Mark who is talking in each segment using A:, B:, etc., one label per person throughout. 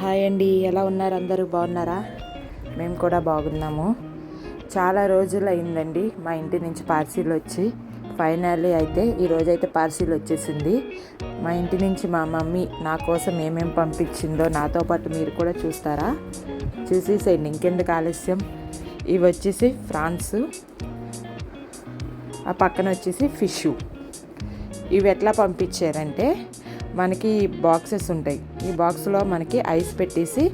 A: Hi అండి ఎలా ఉన్నారు అందరూ? బాగున్నారా? మేము కూడా బాగున్నాము. చాలా రోజులు అయిందండి మా ఇంటి నుంచి పార్సిల్ వచ్చి. ఫైనల్లీ అయితే ఈరోజు అయితే పార్సిల్ వచ్చేసింది. మా ఇంటి నుంచి మా మమ్మీ నా కోసం ఏమేమి పంపించిందో నాతో పాటు మీరు కూడా చూస్తారా? చూసేసేయండి ఇంకెందుకు ఆలస్యం? ఇవి వచ్చేసి ఫ్రాన్స్ ఆ పక్కన వచ్చేసి ఫిష్ ఇవి ఎట్లా పంపించారంటే మనకి బాక్సెస్ ఉంటాయి. ఈ బాక్స్లో మనకి ఐస్ పెట్టేసి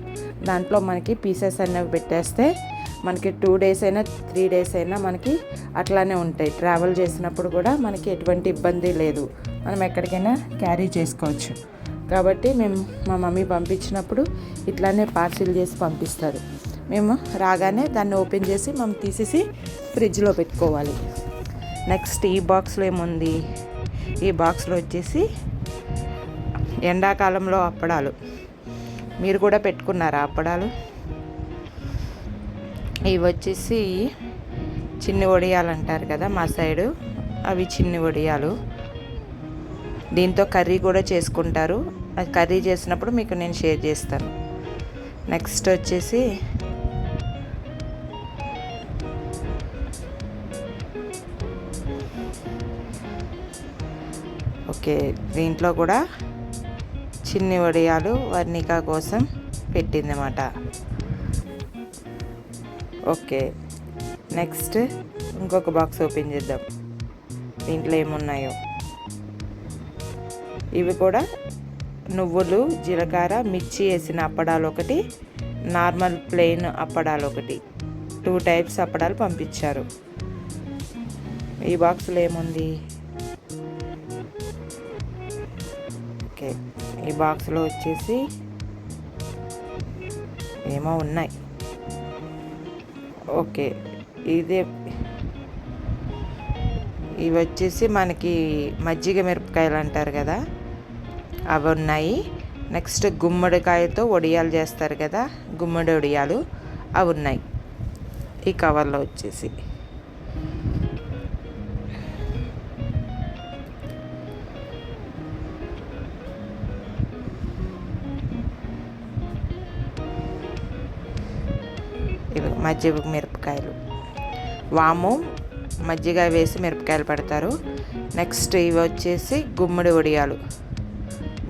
A: దాంట్లో మనకి పీసెస్ అనేవి పెట్టేస్తే మనకి టూ డేస్ అయినా త్రీ డేస్ అయినా మనకి అట్లానే ఉంటాయి. ట్రావెల్ చేసినప్పుడు కూడా మనకి ఎటువంటి ఇబ్బంది లేదు. మనం ఎక్కడికైనా క్యారీ చేసుకోవచ్చు. కాబట్టి మేము మా మమ్మీ పంపించినప్పుడు ఇట్లానే పార్సిల్ చేసి పంపిస్తారు. మేము రాగానే దాన్ని ఓపెన్ చేసి మనం తీసేసి ఫ్రిడ్జ్లో పెట్టుకోవాలి. నెక్స్ట్ ఈ బాక్స్లో ఏముంది? ఈ బాక్స్లో వచ్చేసి ఎండాకాలంలో అప్పడాలు. మీరు కూడా పెట్టుకున్నారా అప్పడాలు? ఇవి వచ్చేసి చిన్ని వడియాలు అంటారు కదా మా సైడు అవి చిన్ని వడియాలు. దీంతో కర్రీ కూడా చేసుకుంటారు. అది కర్రీ చేసినప్పుడు మీకు నేను షేర్ చేస్తాను. నెక్స్ట్ వచ్చేసి ఓకే దీంట్లో కూడా చిన్ని వడియాలు వర్ణిక కోసం పెట్టిందన్నమాట. ఓకే నెక్స్ట్ ఇంకొక బాక్స్ ఓపెన్ చేద్దాం. దీంట్లో ఏమున్నాయో? ఇవి కూడా నువ్వులు జీలకర్ర మిర్చి వేసిన అప్పడాలు ఒకటి నార్మల్ ప్లెయిన్ అప్పడాలు ఒకటి. టూ టైప్స్ అప్పడాలు పంపించారు. ఈ బాక్స్లో ఏముంది? ఈ బాక్స్లో వచ్చేసి ఏమో ఉన్నాయి. ఓకే. ఇదే ఇవి వచ్చేసి మనకి మజ్జిగ మిరపకాయలు అంటారు కదా? అవి ఉన్నాయి. నెక్స్ట్ గుమ్మడికాయతో వడియాలు చేస్తారు కదా? గుమ్మడి వడియాలు అవి ఉన్నాయి. ఈ కవర్లో వచ్చేసి. మజ్జిగ మిరపకాయలు. వాము మజ్జిగ వేసి మిరపకాయలు పెడతారు. నెక్స్ట్ ఇవి వచ్చేసి గుమ్మడి వడియాలు.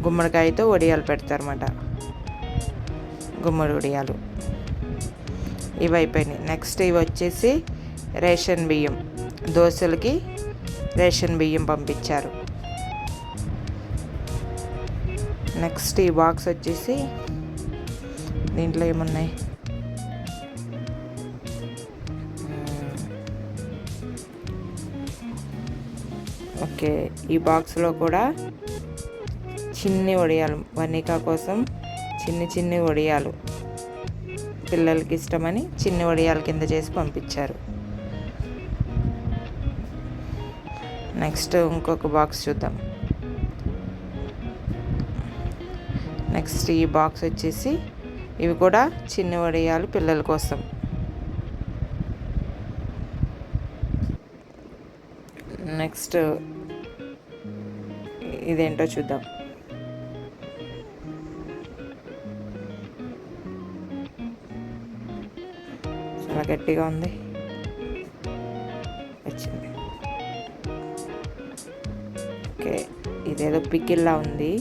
A: గుమ్మడికాయతో వడియాలు పెడతారన్నమాట. గుమ్మడి వడియాలు. ఇవి అయిపోయినాయి. నెక్స్ట్ ఇవి వచ్చేసి రేషన్ బియ్యం. దోశలకి రేషన్ బియ్యం పంపించారు. నెక్స్ట్ ఈ బాక్స్ వచ్చేసి దీంట్లో ఏమున్నాయి? ఓకే ఈ బాక్స్లో కూడా చిన్ని వడియాలు వనికా కోసం చిన్ని చిన్ని వడియాలు పిల్లలకి ఇష్టమని చిన్ని వడియాల కింద చేసి పంపించారు. నెక్స్ట్ ఇంకొక బాక్స్ చూద్దాం. నెక్స్ట్ ఈ బాక్స్ వచ్చేసి ఇవి కూడా చిన్ని వడియాలు పిల్లల కోసం. నెక్స్ట్ ఇదేంటో చూద్దాం. చాలా గట్టిగా ఉంది. వచ్చింది. ఓకే ఇదేదో పికిల్లా ఉంది.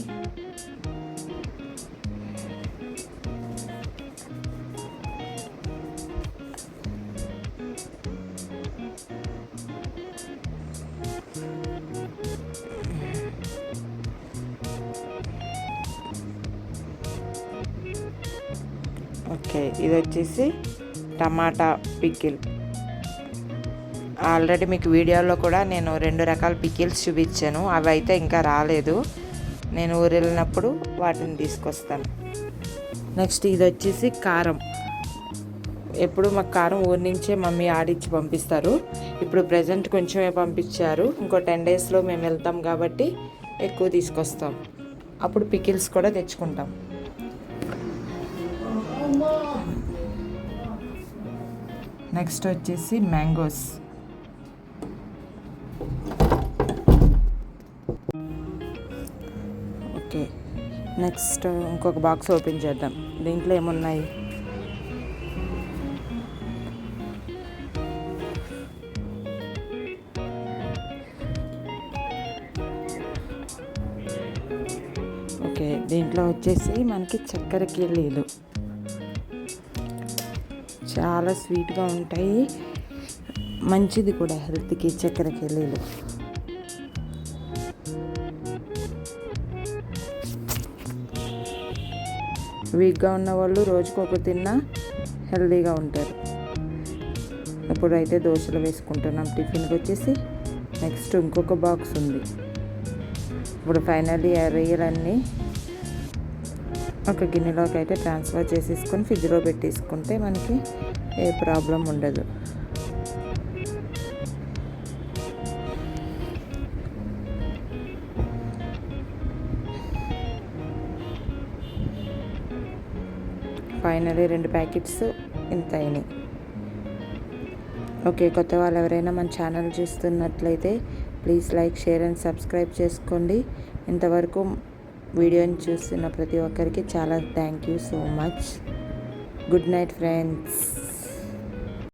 A: ఓకే ఇది వచ్చేసి టమాటా పికిల్ ఆల్రెడీ మీకు వీడియోలో కూడా నేను రెండు రకాల పికిల్స్ చూపించాను అవి అయితే ఇంకా రాలేదు. నేను ఊరు వెళ్ళినప్పుడు వాటిని తీసుకొస్తాను. నెక్స్ట్ ఇది వచ్చేసి కారం. ఎప్పుడు మాకు కారం ఊరి నుంచే మమ్మీ ఆడిచ్చి పంపిస్తారు. ఇప్పుడు ప్రజెంట్ కొంచెమే పంపించారు. ఇంకో టెన్ డేస్లో మేము వెళ్తాం కాబట్టి ఎక్కువ తీసుకొస్తాం. అప్పుడు పికిల్స్ కూడా తెచ్చుకుంటాం. నెక్స్ట్ వచ్చేసి మ్యాంగోస్. ఓకే నెక్స్ట్ ఇంకొక బాక్స్ ఓపెన్ చేద్దాం. దీంట్లో ఏమున్నాయి? ఓకే దీంట్లో వచ్చేసి మనకి చక్కెర లేదు చాలా స్వీట్గా ఉంటాయి. మంచిది కూడా హెల్త్కి చక్కెర కెళ్ళీలు వీక్గా ఉన్న వాళ్ళు రోజుకు ఒక తిన్నా హెల్తీగా ఉంటారు. ఇప్పుడు అయితే దోశలు వేసుకుంటున్నాం. టిఫిన్కి వచ్చేసి నెక్స్ట్ ఇంకొక బాక్స్ ఉంది. ఇప్పుడు ఫైనల్లీ ఆ రొయ్యలన్నీ ఒక గిన్నెలోకి అయితే ట్రాన్స్ఫర్ చేసేసుకొని ఫ్రిడ్జ్లో పెట్టేసుకుంటే మనకి ఏ ప్రాబ్లం ఉండదు. ఫైనలీ రెండు ప్యాకెట్స్ ఇంత అయినాయి ఓకే కొత్త వాళ్ళు ఎవరైనా మన ఛానల్ చూస్తున్నట్లయితే please like share and subscribe చేసుకోండి. ఇంతవరకు వీడియోని చూస్తున్న ప్రతి ఒక్కరికి చాలా thank you so much. Good night friends.